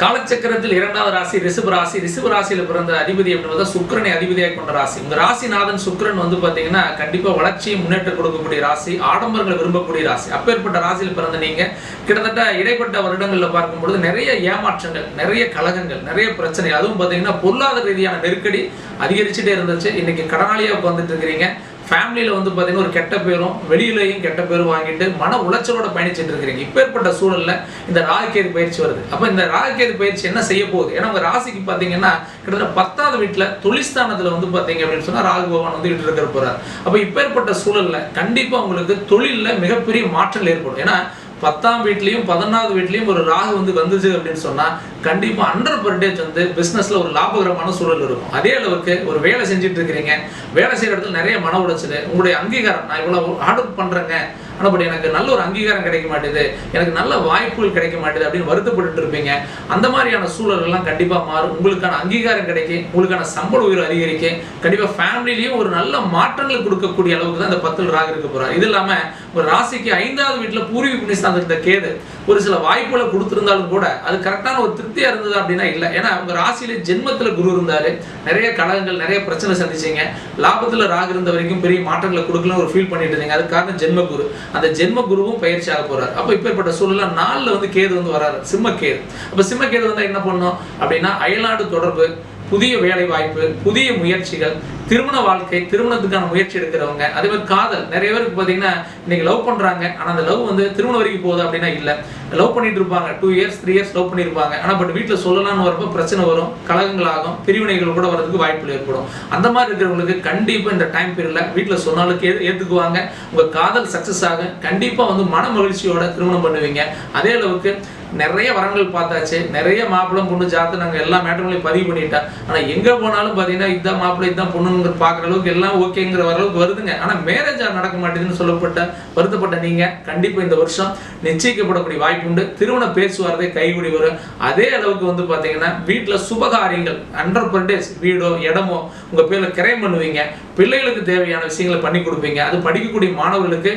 காலச்சக்கரத்தில் இரண்டாவது ராசி ரிஷப ராசி. ரிஷப ராசியில் பிறந்த அதிபதி அப்படின்றத சுக்கிரனை அதிபதியாக கொண்ட ராசி. இந்த ராசிநாதன் சுக்கரன் வந்து பார்த்தீங்கன்னா கண்டிப்பாக வளர்ச்சியை முன்னேற்றம் கொடுக்கக்கூடிய ராசி. ஆடம்பரங்களை விரும்பக்கூடிய ராசி. அப்பேற்பட்ட ராசியில் பிறந்த நீங்கள் கிட்டத்தட்ட இடைப்பட்ட வருடங்களில் பார்க்கும்பொழுது நிறைய ஏமாற்றங்கள் நிறைய கழகங்கள் நிறைய பிரச்சனை. அதுவும் பார்த்தீங்கன்னா பொருளாதார ரீதியான நெருக்கடி அதிகரிச்சுட்டே இருந்துச்சு. இன்னைக்கு கடனாளியாக உட்காந்துட்டு இருக்கிறீங்க. ஃபேமிலியில் வந்து பார்த்தீங்கன்னா ஒரு கெட்ட பேரும் வெளியிலையும் கெட்ட பேரும் வாங்கிட்டு மன உளைச்சலோட பயணிச்சுட்டு இருக்கிறீங்க. இப்பேற்பட்ட சூழலில் இந்த ராகுகேது பயிற்சி வருது. அப்போ இந்த ராகுகேது பயிற்சி என்ன செய்ய போகுது? ஏன்னா உங்கள் ராசிக்கு பார்த்தீங்கன்னா கிட்டத்தட்ட பத்தாவது வீட்டில் தொழில்ஸ்தானத்தில் வந்து பார்த்தீங்க அப்படின்னு சொன்னால் ராகு பகவான் வந்து இட்டு இருக்கிற போறார் அப்போ இப்பேற்பட்ட சூழலில் கண்டிப்பாக உங்களுக்கு தொழிலில் மிகப்பெரிய மாற்றங்கள் ஏற்படும். ஏன்னா பத்தாம் வீட்லேயும் பதினாவது வீட்லேயும் ஒரு ராகு வந்து வந்துச்சு அப்படின்னு சொன்னால் கண்டிப்பாக ஹண்ட்ரட் பர்சன்டேஜ் வந்து பிஸ்னஸில் ஒரு லாபகரமான சூழல் இருக்கும். அதே அளவுக்கு ஒரு வேலை செஞ்சுட்டு இருக்கிறீங்க வேலை செய்யற இடத்துல நிறைய மன உளைச்சல் உங்களுடைய அங்கீகாரம் நான் இவ்வளோ ஹார்ட் ஒர்க் பண்றேங்க ஆனால் பட் எனக்கு நல்ல ஒரு அங்கீகாரம் கிடைக்க மாட்டேது எனக்கு நல்ல வாய்ப்புகள் கிடைக்க மாட்டேது அப்படின்னு வருத்தப்பட்டு இருப்பீங்க. அந்த மாதிரியான சூழல்கள்லாம் கண்டிப்பாக மாறும். உங்களுக்கான அங்கீகாரம் கிடைக்கும் உங்களுக்கான சம்பள உயர்வு அதிகரிக்கும் கண்டிப்பாக ஃபேமிலிலையும் ஒரு நல்ல மாற்றங்கள் கொடுக்கக்கூடிய அளவுக்கு தான் இந்த பத்தில் ராக இருக்க போகிறார் இது இல்லாமல் ஒரு ராசிக்கு ஐந்தாவது வீட்டில் பூர்வீக புண்ணியஸ்தானத்தில் இருந்த கேது ஒரு சில வாய்ப்புகளை கொடுத்துருந்தாலும் கூட அது கரெக்டான ஒரு திருப்தியாக இருந்தது அப்படின்னா இல்லை. ஏன்னா உங்கள் ராசியில ஜென்மத்துல குரு இருந்தார். நிறைய கடகங்கள் நிறைய பிரச்சனை சந்திச்சீங்க. லாபத்துல ராகு இருந்த வரைக்கும் பெரிய மாற்றங்களை கொடுக்கலாம் ஒரு ஃபீல் பண்ணிட்டு இருந்தீங்க. அது காரணம் ஜென்ம குரு. அந்த ஜென்ம குருவும் பயிற்சி ஆக போறாரு. அப்போ இப்பேற்பட்ட சூழல்ல நாளில் வந்து கேது வந்து வராரு. சிம்மக்கேது அப்போ அப்ப வந்தால் என்ன பண்ணும் அப்படின்னா அயல்நாடு தொடர்பு புதிய வேலை வாய்ப்பு புதிய முயற்சிகள் திருமண வாழ்க்கை திருமணத்துக்கான முயற்சி எடுக்கிறவங்க அதே மாதிரி காதல். நிறைய பேருக்கு பார்த்தீங்கன்னா இன்னைக்கு லவ் பண்ணுறாங்க ஆனால் அந்த லவ் வந்து திருமணம் வரைக்கும் போகுது அப்படின்னா இல்லை. லவ் பண்ணிட்டு இருப்பாங்க. Two years three years love பண்ணியிருப்பாங்க ஆனால் பட் வீட்டில் சொல்லலாம்னு வரப்போ பிரச்சனை வரும். கழகங்களாகும் பிரிவினைகள் கூட வரதுக்கு வாய்ப்புகள் ஏற்படும். அந்த மாதிரி இருக்கிறவங்களுக்கு கண்டிப்பாக இந்த டைம் பீரியடில் வீட்டில் சொன்னாலும் கே ஏற்றுக்குவாங்க உங்கள் காதல் சக்ஸஸ் ஆகும். கண்டிப்பாக வந்து மன மகிழ்ச்சியோட திருமணம் பண்ணுவீங்க. அதே அளவுக்கு நிறைய வரங்கள் பார்த்தாச்சு நிறைய மாப்பிளம் பொண்ணு ஜாத்து நாங்கள் எல்லா மேட்டர்களையும் பதிவு பண்ணிட்டேன் ஆனால் எங்கே போனாலும் பார்த்தீங்கன்னா இதான் மாப்பிள்ளை இதான் பொண்ணுங்கிற பார்க்குற அளவுக்கு எல்லாம் ஓகேங்கிற அளவுக்கு வருதுங்க. ஆனால் மேரேஜ் நடக்க மாட்டேங்குதுன்னு சொல்லப்பட்ட வருத்தப்பட்ட நீங்கள் கண்டிப்பாக இந்த வருஷம் நிச்சயிக்கப்படக்கூடிய வாய்ப்பு உண்டு. திருமண பேச்சுவார்த்தை கைகூடி வரும். அதே அளவுக்கு வந்து பார்த்தீங்கன்னா வீட்டில் சுபகாரியங்கள் ஹண்ட்ரட் பர்சன்டேஜ் வீடோ இடமோ உங்கள் பேரில் கிரைம் பண்ணுவீங்க. பிள்ளைகளுக்கு தேவையான விஷயங்களை பண்ணி கொடுப்பீங்க. அது படிக்கக்கூடிய மாணவர்களுக்கு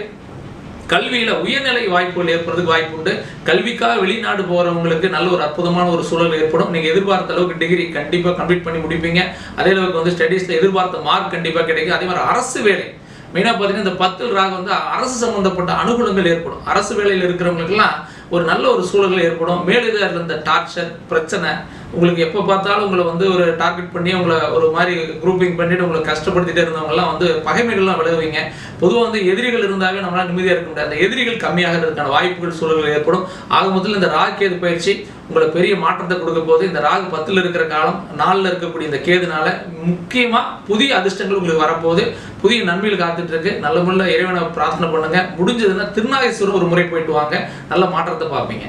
கல்வியில உயர்நிலை வாய்ப்புகள் ஏற்படுறதுக்கு வாய்ப்பு உண்டு கல்விக்காக வெளிநாடு போறவங்களுக்கு நல்ல ஒரு அற்புதமான ஒரு சூழல் ஏற்படும். நீங்க எதிர்பார்த்த அளவுக்கு டிகிரி கண்டிப்பா கம்ப்ளீட் பண்ணி முடிப்பீங்க. அதே அளவுக்கு வந்து ஸ்டடீஸ்ல எதிர்பார்த்த மார்க் கண்டிப்பா கிடைக்கும். அதே மாதிரி அரசு வேலை. மெயினாக பார்த்தீங்கன்னா இந்த பத்தில் ராக வந்து அரசு சம்மந்தப்பட்ட அனுகூலங்கள் ஏற்படும். அரசு வேலையில் இருக்கிறவங்களுக்குலாம் ஒரு நல்ல ஒரு சூழல்கள் ஏற்படும். மேலதிகாரில் இருந்த டார்ச்சர் பிரச்சனை உங்களுக்கு எப்போ பார்த்தாலும் உங்களை வந்து ஒரு டார்கெட் பண்ணி உங்களை ஒரு மாதிரி குரூப்பிங் பண்ணிட்டு உங்களை கஷ்டப்படுத்திட்டே இருந்தவங்கலாம் வந்து பகைமைகள்லாம் விளைவிங்க பொதுவாக வந்து எதிரிகள் இருந்தாவே நம்மளால் நிம்மதியாக இருக்க முடியாது. அந்த எதிரிகள் கம்மியாகிறதுக்கான வாய்ப்புகள் சூழல்கள் ஏற்படும். ஆக மொத்தத்தில் இந்த ராகேது பயிற்சி உங்களை பெரிய மாற்றத்தை கொடுக்க போது இந்த ராகு பத்தில் இருக்கிற காலம் நாளில் இருக்கக்கூடிய இந்த கேதுனால முக்கியமாக புதிய அதிர்ஷ்டங்கள் உங்களுக்கு வரப்போகுது. புதிய நன்மைகள் காத்துட்டு இருக்கு நல்ல முள்ள இறைவனை பிரார்த்தனை பண்ணுங்க. முடிஞ்சதுன்னா திருநாகேஸ்வரம் ஒரு முறை போயிட்டு வாங்க. நல்ல மாற்றத்தை பார்ப்பீங்க.